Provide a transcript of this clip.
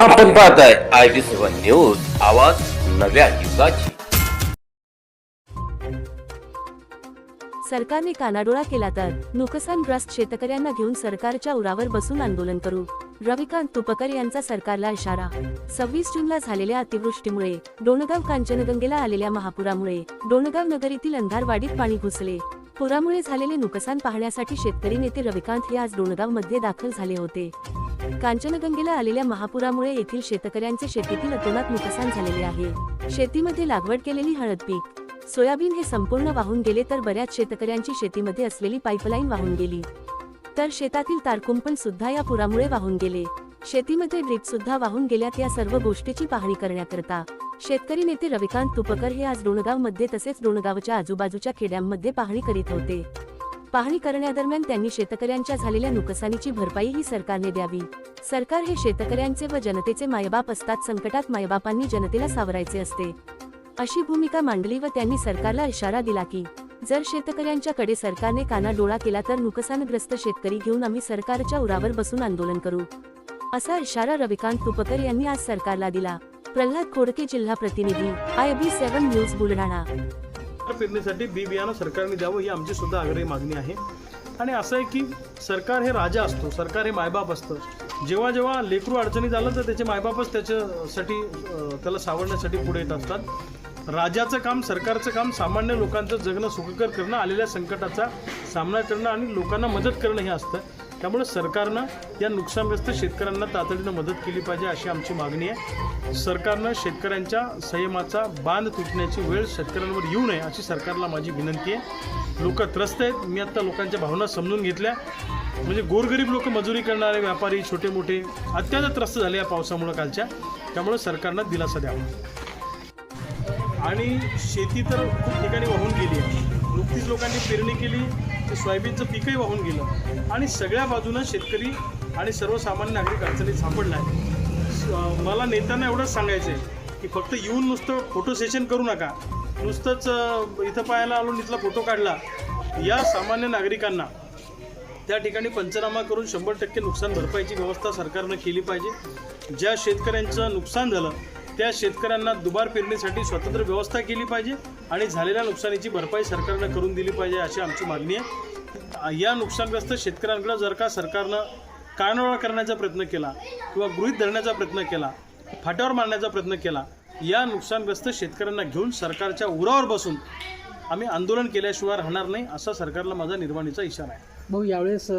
आपण पाहताय I B seven news आवाज नव्या युगाची. सरकारने कानाडोळा केला तर नुकसानग्रस्त शेतकऱ्यांना घेऊन सरकारच्या उरावर बसून आंदोलन करू. रविकांत तुपकर यांचा सरकारला इशारा. सव्वीस जूनला झालेल्या अतिवृष्टीमुळे डोणगाव कांचनगंगेला आलेल्या महापुरामुळे डोणगाव येथील अंधारवाडीत पाणी घुसले. पुरामुळे झालेले नुकसान पाहण्यासाठी शेतकरी नेते रविकांत हे आज डोणगावमध्ये दाखल झाले होते. कांचनगंगेला आलेल्या महापुरामुळे येथील शेतकऱ्यांचे शेतीतील अतोनात नुकसान झालेले आहे. शेतीमध्ये लागवड केलेली हळद पीक सोयाबीन हे संपूर्ण वाहून गेले तर बऱ्याच शेतकऱ्यांची शेतीमध्ये असलेली पाईपलाईन वाहून गेली. तर शेतातील तारकुंपण सुद्धा या पुरामुळे वाहून गेले. शेतीमध्ये ड्रीप सुद्धा वाहून गेल्यात या सर्व गोष्टीची पाहणी करण्याकरता शेतकरी नेते रविकांत तुपकर हे आज डोणगावमध्ये तसेच डोणगावच्या आजूबाजूच्या खेड्यांमध्ये पाहणी करीत होते. पाहणी करण्यादरम्यान त्यांनी शेतकऱ्यांच्या झालेल्या नुकसानीची भरपाई ही सरकारने द्यावी. सरकार हे शेतकऱ्यांचे व जनतेचे मायबाप असतात संकटात मायबापांनी जनतेला सावरायचे असते. अशी भूमिका मांडली व त्यांनी सरकारला इशारा दिला की जर शेतकऱ्यांच्याकडे सरकारने काना डोळा केला तर नुकसानग्रस्त शेतकरी घेऊन आम्ही सरकारच्या उरावर बसून आंदोलन करू. असा इशारा रविकांत तुपकर यांनी आज सरकारला दिला. प्रल्हाद खोडके जिल्हा प्रतिनिधी I B seven news Buldhana. पेरणीसाठी बी बियाणं सरकारने द्यावं ही आमची सुद्धा आग्रही मागणी आहे. आणि असं आहे की सरकार हे राजा असतो सरकार हे मायबाप असतं. जेव्हा जेव्हा लेकरू अडचणी झालं तर त्याचे मायबापच त्याच्यासाठी त्याला सावरण्यासाठी पुढे येत असतात. राजाचं काम सरकारचं काम सामान्य लोकांचं जगणं सुखकर करणं आलेल्या संकटाचा सामना करणं आणि लोकांना मदत करणं हे असतं. त्यामुळे सरकारनं या नुकसानग्रस्त शेतकऱ्यांना तातडीनं मदत केली पाहिजे अशी आमची मागणी आहे. सरकारनं शेतकऱ्यांच्या संयमाचा बांध तुटण्याची वेळ शेतकऱ्यांवर येऊ नये अशी सरकारला माझी विनंती आहे. लोक त्रस्त आहेत. मी आत्ता लोकांच्या भावना समजून घेतल्या. म्हणजे गोरगरीब लोक मजुरी करणारे व्यापारी छोटे मोठे अत्यंत त्रस्त झाले या पावसामुळं कालच्या. त्यामुळे सरकारनं दिलासा द्यावा. आणि शेती तर खूप ठिकाणी वाहून गेली आहे. नुकतीच लोकांनी पेरणी केली तर सोयाबीनचं पीकही वाहून गेलं. आणि सगळ्या बाजूनं शेतकरी आणि सर्वसामान्य नागरिक अडचणीत सापडला आहे मला नेत्यांना एवढंच सांगायचं आहे की फक्त येऊन नुसतं फोटो सेशन करू नका. नुसतंच इथं पाहायला आलो इथला फोटो काढला. या सामान्य नागरिकांना त्या ठिकाणी पंचनामा करून शंभर टक्के नुकसान भरपाईची व्यवस्था सरकारनं केली पाहिजे. ज्या शेतकऱ्यांचं नुकसान झालं त्या शेतकऱ्यांना दुबार पेरणीसाठी स्वतंत्र व्यवस्था केली पाहिजे आणि झालेल्या नुकसानीची भरपाई सरकारनं करून दिली पाहिजे अशी आमची मागणी आहे. या नुकसानग्रस्त शेतकऱ्यांकडे जर का सरकारनं कानोळा करण्याचा प्रयत्न केला किंवा गृहीत धरण्याचा प्रयत्न केला फाट्यावर मारण्याचा प्रयत्न केला या नुकसानग्रस्त शेतकऱ्यांना घेऊन सरकारच्या उरावर बसून आम्ही आंदोलन केल्याशिवाय राहणार नाही असा सरकारला माझा निर्वाणीचा इशारा आहे. भाऊ यावेळेस